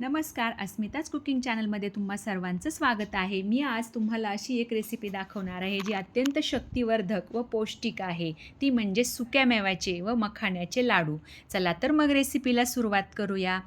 नमस्कार अस्मिताच कुकिंग चॅनलमध्ये तुम्हा सर्वांचं स्वागत आहे. मी आज तुम्हाला अशी एक रेसिपी दाखवणार आहे जी अत्यंत शक्तिवर्धक व पौष्टिक आहे. ती म्हणजे सुक्या मेव्याचे व मखाण्याचे लाडू. चला तर मग रेसिपीला सुरुवात करूया.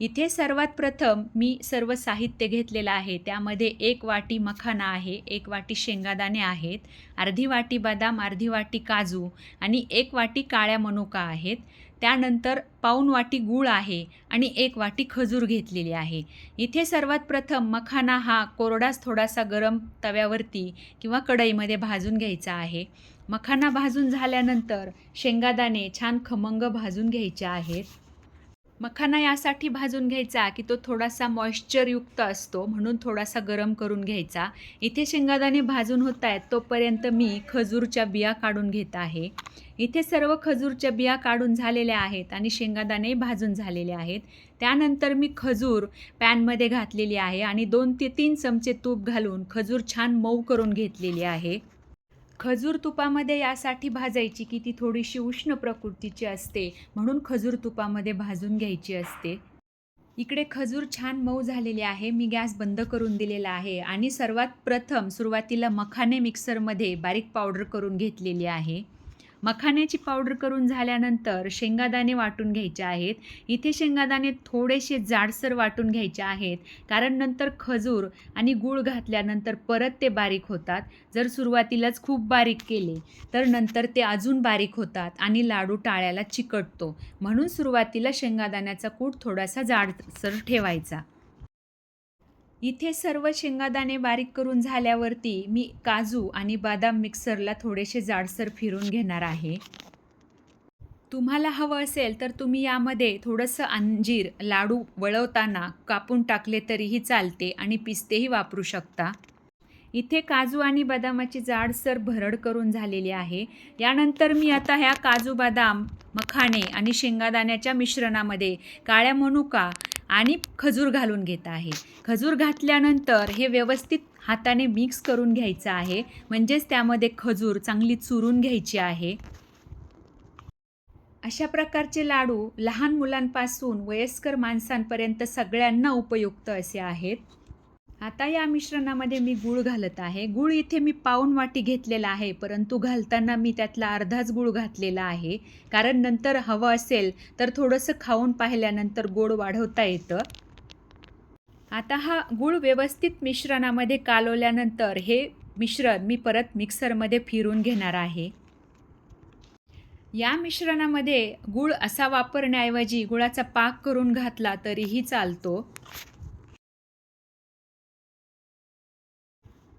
इथे सर्वात प्रथम मी सर्व साहित्य घेतलेलं आहे. त्यामध्ये एक वाटी मखाना आहे एक वाटी शेंगादाणे आहेत अर्धी वाटी बदाम अर्धी वाटी काजू आणि एक वाटी काळ्या मनुका आहेत. त्यानंतर पाऊण वाटी गूळ आहे आणि एक वाटी खजूर घेतलेली आहे. इथे सर्वात प्रथम मखाना हा कोरडाच थोडासा गरम तव्यावरती किंवा कढईमध्ये भाजून घ्यायचा आहे. मखाना भाजून झाल्यानंतर शेंगादाणे छान खमंग भाजून घ्यायचे आहेत. मखाना यासाठी भाजून घ्यायचा की तो थोडासा मॉइश्चरयुक्त असतो म्हणून थोडासा गरम करून घ्यायचा. इथे शेंगादाणे भाजून होत आहेत तोपर्यंत मी खजूरच्या बिया काढून घेत आहे. इथे सर्व खजूरच्या बिया काढून झालेल्या आहेत आणि शेंगादाणे भाजून झालेले आहेत. त्यानंतर मी खजूर पॅनमध्ये घातलेली आहे आणि दोन ते तीन चमचे तूप घालून खजूर छान मऊ करून घेतलेली आहे. खजूर तुपामध्ये यासाठी भाजायची की ती थोडीशी उष्ण प्रकृतीची असते म्हणून खजूर तुपामध्ये भाजून घ्यायची असते. इकडे खजूर छान मऊ झालेले आहे मी गॅस बंद करून दिलेला आहे आणि सर्वात प्रथम सुरुवातीला मखाने मिक्सरमध्ये बारीक पावडर करून घेतलेली आहे. मखाण्याची पावडर करून झाल्यानंतर शेंगादाणे वाटून घ्यायचे आहेत. इथे शेंगादाणे थोडेसे जाडसर वाटून घ्यायचे आहेत. कारण नंतर खजूर आणि गूळ घातल्यानंतर परत ते बारीक होतात. जर सुरुवातीलाच खूप बारीक केले तर नंतर ते अजून बारीक होतात आणि लाडू टाळ्याला चिकटतो. म्हणून सुरुवातीला शेंगादाण्याचा कूट थोडासा जाडसर ठेवायचा. इथे सर्व शेंगादाणे बारीक करून झाल्यावरती मी काजू आणि बदाम मिक्सरला थोडेसे जाडसर फिरून घेणार आहे. तुम्हाला हवं असेल तर तुम्ही यामध्ये थोडंसं अंजीर लाडू वळवताना कापून टाकले तरीही चालते आणि पिस्तेही वापरू शकता. इथे काजू आणि बदामाची जाडसर भरड करून झालेली आहे. यानंतर मी आता ह्या काजू बदाम मखाणे आणि शेंगादाण्याच्या मिश्रणामध्ये काळ्या मनुका आणि खजूर घालून घेत आहे. खजूर घातल्यानंतर हे व्यवस्थित हाताने मिक्स करून घ्यायचं आहे. म्हणजेच त्यामध्ये खजूर चांगली चुरून घ्यायची आहे. अशा प्रकारचे लाडू लहान मुलांपासून वयस्कर माणसांपर्यंत सगळ्यांना उपयुक्त असे आहेत. आता या मिश्रणामध्ये मी गूळ घालत आहे. गूळ इथे मी पाऊन वाटी घेतलेला आहे परंतु घालताना मी त्यातला अर्धाच गूळ घातलेला आहे. कारण नंतर हवं असेल तर थोडंसं खाऊन पाहिल्यानंतर गोड वाढवता येतं. आता हा गूळ व्यवस्थित मिश्रणामध्ये कालवल्यानंतर हे मिश्रण मी परत मिक्सरमध्ये फिरून घेणार आहे. या मिश्रणामध्ये गूळ असा वापरण्याऐवजी गुळाचा पाक करून घातला तरीही चालतो.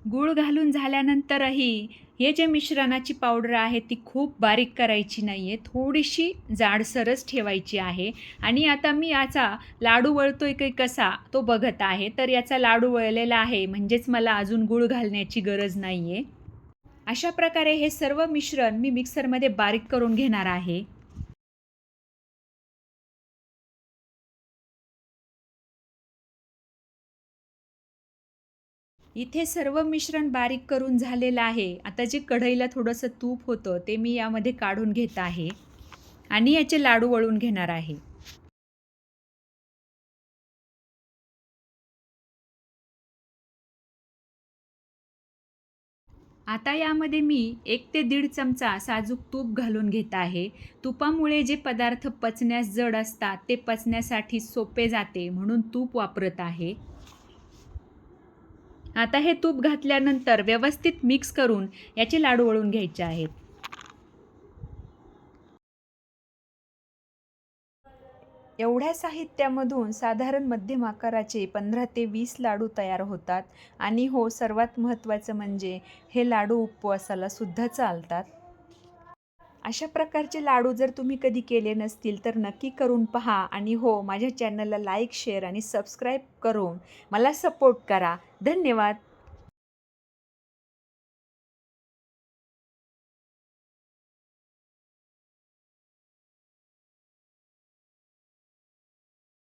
गूळ घालून झाल्यानंतरही हे जे मिश्रणाची पावडर आहे ती खूप बारीक करायची नाही आहे थोडीशी जाडसरच ठेवायची आहे. आणि आता मी याचा लाडू वळतोय की कसा तो बघत आहे. तर याचा लाडू वळलेला आहे. म्हणजेच मला अजून गूळ घालण्याची गरज नाही आहे अशा प्रकारे हे सर्व मिश्रण मी मिक्सरमध्ये बारीक करून घेणार आहे. इथे सर्व मिश्रण बारीक करून झालेलं आहे. आता जे कढईला थोडंसं तूप होतं ते मी यामध्ये काढून घेत आहे आणि याचे लाडू वळून घेणार आहे. आता यामध्ये मी एक ते दीड चमचा साजूक तूप घालून घेत आहे. तुपामुळे जे पदार्थ पचण्यास जड असतात ते पचण्यासाठी सोपे जाते म्हणून तूप वापरत आहे. आता हे तूप घातल्यानंतर व्यवस्थित मिक्स करून याचे लाडू वळून घ्यायचे आहेत. एवढ्या साहित्यामधून साधारण मध्यम आकाराचे पंधरा ते वीस लाडू तयार होतात. आणि हो सर्वात महत्त्वाचं म्हणजे हे लाडू उपवासाला सुद्धा चालतात. अशा प्रकारचे लाडू जर तुम्ही कधी केले नसतील तर नक्की करून पहा. आणि हो माझ्या चॅनलला लाईक शेअर आणि सबस्क्राईब करून मला सपोर्ट करा. धन्यवाद.